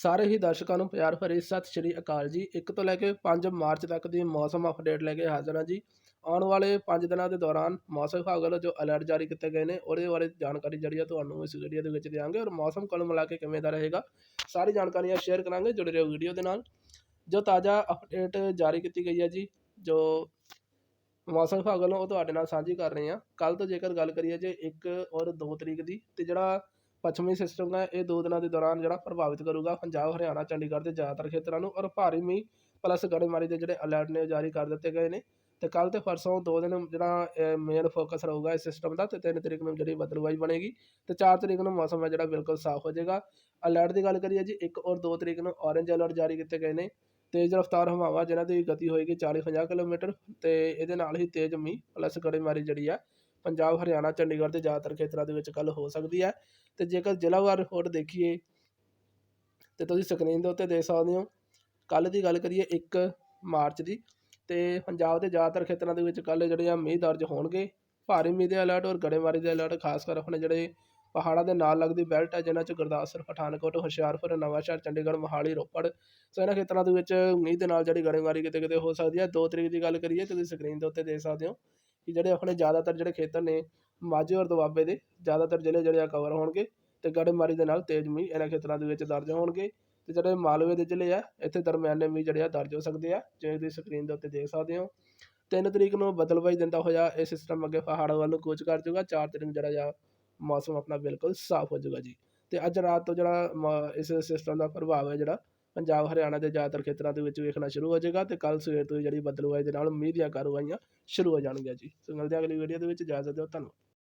ਸਾਰੇ ਹੀ ਦਰਸ਼ਕਾਂ ਨੂੰ ਪਿਆਰ ਭਰੀ ਸਤਿ ਸ਼੍ਰੀ ਅਕਾਲ ਜੀ। 1 ਤੋਂ ਲੈ ਕੇ 5 ਮਾਰਚ ਤੱਕ ਦੀ ਮੌਸਮ ਅਪਡੇਟ ਲੈ ਕੇ ਹਾਜ਼ਰ ਹਾਂ ਜੀ। ਆਉਣ ਵਾਲੇ 5 ਦਿਨਾਂ ਦੇ ਦੌਰਾਨ ਮੌਸਮ ਵਿਭਾਗ ਵੱਲੋਂ ਜੋ ਅਲਰਟ ਜਾਰੀ ਕੀਤੇ ਗਏ ਨੇ, ਉਹਦੇ ਬਾਰੇ ਜਾਣਕਾਰੀ ਜਿਹੜੀ ਆ ਤੁਹਾਨੂੰ ਇਸ ਵੀਡੀਓ ਦੇ ਵਿੱਚ ਦਿਆਂਗੇ ਔਰ ਮੌਸਮ ਕੁੱਲ ਮਿਲਾ ਕੇ ਕਿਵੇਂ ਦਾ ਰਹੇਗਾ, ਸਾਰੀ ਜਾਣਕਾਰੀਆਂ ਸ਼ੇਅਰ ਕਰਾਂਗੇ ਜੁੜੇ ਰਹੋ ਵੀਡੀਓ ਦੇ ਨਾਲ। ਜੋ ਤਾਜ਼ਾ ਅਪਡੇਟ ਜਾਰੀ ਕੀਤੀ ਗਈ ਹੈ ਜੀ, ਜੋ ਮੌਸਮ ਵਿਭਾਗ ਵੱਲੋਂ ਉਹ ਤੁਹਾਡੇ ਨਾਲ ਸਾਂਝੀ ਕਰ ਰਹੇ ਹਾਂ। ਕੱਲ ਤੋਂ ਜੇਕਰ ਗੱਲ ਕਰੀਏ ਜੇ 1 ਔਰ 2 ਤਰੀਕ ਦੀ, ਤੇ ਜਿਹੜਾ ਪੱਛਮੀ ਸਿਸਟਮ ਹੈ ਇਹ ਦੋ ਦਿਨਾਂ ਦੇ ਦੌਰਾਨ ਜਿਹੜਾ ਪ੍ਰਭਾਵਿਤ ਕਰੂਗਾ ਪੰਜਾਬ, ਹਰਿਆਣਾ, ਚੰਡੀਗੜ੍ਹ ਦੇ ਜ਼ਿਆਦਾਤਰ ਖੇਤਰਾਂ ਨੂੰ ਔਰ ਭਾਰੀ ਮੀਂਹ ਪਲੱਸ ਗੜੇਮਾਰੀ ਦੇ ਜਿਹੜੇ ਅਲਰਟ ਨੇ ਉਹ ਜਾਰੀ ਕਰ ਦਿੱਤੇ ਗਏ ਨੇ ਤੇ ਕੱਲ ਤੇ ਪਰਸੋਂ ਦੋ ਦਿਨ ਜਿਹੜਾ ਮੇਨ ਫੋਕਸ ਰਹੂਗਾ ਇਸ ਸਿਸਟਮ ਦਾ ਤੇ 3 ਤਰੀਕ ਨੂੰ ਜਿਹੜੀ ਬਦਲਵਾਈ ਬਣੇਗੀ ਤੇ 4 ਤਰੀਕ ਨੂੰ ਮੌਸਮ ਹੈ ਜਿਹੜਾ ਬਿਲਕੁਲ ਸਾਫ਼ ਹੋ ਜਾਏਗਾ। ਅਲਰਟ ਦੀ ਗੱਲ ਕਰੀਏ ਜੀ 1 ਔਰ 2 ਤਰੀਕ ਨੂੰ ਔਰੇਂਜ ਅਲਰਟ ਜਾਰੀ ਕੀਤੇ ਗਏ ਨੇ। ਤੇਜ਼ ਰਫ਼ਤਾਰ ਹਵਾਵਾਂ ਜਿਨ੍ਹਾਂ ਦੀ ਗਤੀ ਹੋਏਗੀ 40-50 ਕਿਲੋਮੀਟਰ ਤੇ ਇਹਦੇ ਨਾਲ ਹੀ ਤੇਜ਼ ਮੀਂਹ ਪਲੱਸ ਗੜੇਮਾਰੀ ਜਿਹੜੀ ਆ ਪੰਜਾਬ, ਹਰਿਆਣਾ, ਚੰਡੀਗੜ੍ਹ ਦੇ ਜ਼ਿਆਦਾਤਰ ਖੇਤਰਾਂ ਦੇ ਵਿੱਚ ਕੱਲ ਹੋ ਸਕਦੀ ਹੈ। ਅਤੇ ਜੇਕਰ ਜ਼ਿਲ੍ਹਾਵਾਰ ਰਿਪੋਰਟ ਦੇਖੀਏ ਤਾਂ ਤੁਸੀਂ ਸਕਰੀਨ ਦੇ ਉੱਤੇ ਦੇਖ ਸਕਦੇ ਹੋ, ਕੱਲ੍ਹ ਦੀ ਗੱਲ ਕਰੀਏ ਇੱਕ ਮਾਰਚ ਦੀ ਅਤੇ ਪੰਜਾਬ ਦੇ ਜ਼ਿਆਦਾਤਰ ਖੇਤਰਾਂ ਦੇ ਵਿੱਚ ਕੱਲ੍ਹ ਜਿਹੜੇ ਆ ਮੀਂਹ ਦਰਜ ਹੋਣਗੇ। ਭਾਰੀ ਮੀਂਹ ਦੇ ਅਲਰਟ ਔਰ ਗੜੇਮਾਰੀ ਦੇ ਅਲਰਟ ਖਾਸ ਕਰ ਆਪਣੇ ਜਿਹੜੇ ਪਹਾੜਾਂ ਦੇ ਨਾਲ ਲੱਗਦੀ ਬੈਲਟ ਹੈ, ਜਿਨ੍ਹਾਂ 'ਚ ਗੁਰਦਾਸਪੁਰ ਪਠਾਨਕੋਟ, ਹੁਸ਼ਿਆਰਪੁਰ, ਨਵਾਂਸ਼ਹਿਰ, ਚੰਡੀਗੜ੍ਹ, ਮੋਹਾਲੀ, ਰੋਪੜ, ਸੋ ਇਹਨਾਂ ਖੇਤਰਾਂ ਦੇ ਵਿੱਚ ਮੀਂਹ ਦੇ ਨਾਲ ਜਿਹੜੀ ਗੜੇਮਾਰੀ ਕਿਤੇ ਕਿਤੇ ਹੋ ਸਕਦੀ ਹੈ। ਦੋ ਤਰੀਕ ਦੀ ਗੱਲ ਕਰੀਏ ਤੁਸੀਂ ਸਕਰੀਨ ਦੇ ਉੱਤੇ ਦੇਖ ਸਕਦੇ ਹੋ ਕਿ ਜਿਹੜੇ ਆਪਣੇ ਜ਼ਿਆਦਾਤਰ ਜਿਹੜੇ ਖੇਤਰ ਨੇ ਮਾਝੇ ਔਰ ਦੁਆਬੇ ਦੇ ਜ਼ਿਆਦਾਤਰ ਜ਼ਿਲ੍ਹੇ ਜਿਹੜੇ ਆ ਕਵਰ ਹੋਣਗੇ ਅਤੇ ਗੜੇਮਾਰੀ ਦੇ ਨਾਲ ਤੇਜ਼ ਮੀਂਹ ਇਹਨਾਂ ਖੇਤਰਾਂ ਦੇ ਵਿੱਚ ਦਰਜ ਹੋਣਗੇ ਅਤੇ ਜਿਹੜੇ ਮਾਲਵੇ ਦੇ ਜ਼ਿਲ੍ਹੇ ਆ, ਇੱਥੇ ਦਰਮਿਆਨੇ ਮੀਂਹ ਜਿਹੜੇ ਆ ਦਰਜ ਹੋ ਸਕਦੇ ਆ ਜਿਵੇਂ ਤੁਸੀਂ ਸਕਰੀਨ ਦੇ ਉੱਤੇ ਦੇਖ ਸਕਦੇ ਹੋ। ਤਿੰਨ ਤਰੀਕ ਨੂੰ ਬਦਲਵਾਈ ਦਿੰਦਾ ਹੋਇਆ ਇਹ ਸਿਸਟਮ ਅੱਗੇ ਪਹਾੜਾਂ ਵੱਲ ਨੂੰ ਕੂਚ ਕਰ ਜਾਊਗਾ, ਚਾਰ ਤਰੀਕ ਨੂੰ ਜਿਹੜਾ ਆ ਮੌਸਮ ਆਪਣਾ ਬਿਲਕੁਲ ਸਾਫ਼ ਹੋ ਜਾਊਗਾ ਜੀ। ਅਤੇ ਅੱਜ ਰਾਤ ਤੋਂ ਜਿਹੜਾ ਮ- ਇਸ ਸਿਸਟਮ ਦਾ ਪ੍ਰਭਾਵ ਹੈ ਜਿਹੜਾ ਪੰਜਾਬ, ਹਰਿਆਣਾ ਦੇ ਜ਼ਿਆਦਾਤਰ ਖੇਤਰਾਂ ਦੇ ਵਿੱਚ ਵੇਖਣਾ ਸ਼ੁਰੂ ਹੋ ਜਾਏਗਾ ਅਤੇ ਕੱਲ ਸਵੇਰ ਤੋਂ ਹੀ ਜਿਹੜੀ ਬਦਲਵਾਈ ਦੇ ਨਾਲ ਮੀਂਹ ਦੀਆਂ ਕਾਰਵਾਈਆਂ ਸ਼ੁਰੂ ਹੋ ਜਾਣਗੀਆਂ ਜੀ। ਸੋ ਮਿਲਦੇ ਹਾਂ ਅਗਲੀ ਵੀਡੀਓ ਦੇ ਵਿੱਚ, ਇਜਾਜ਼ਤ ਦਿਓ, ਧੰਨਵਾਦ।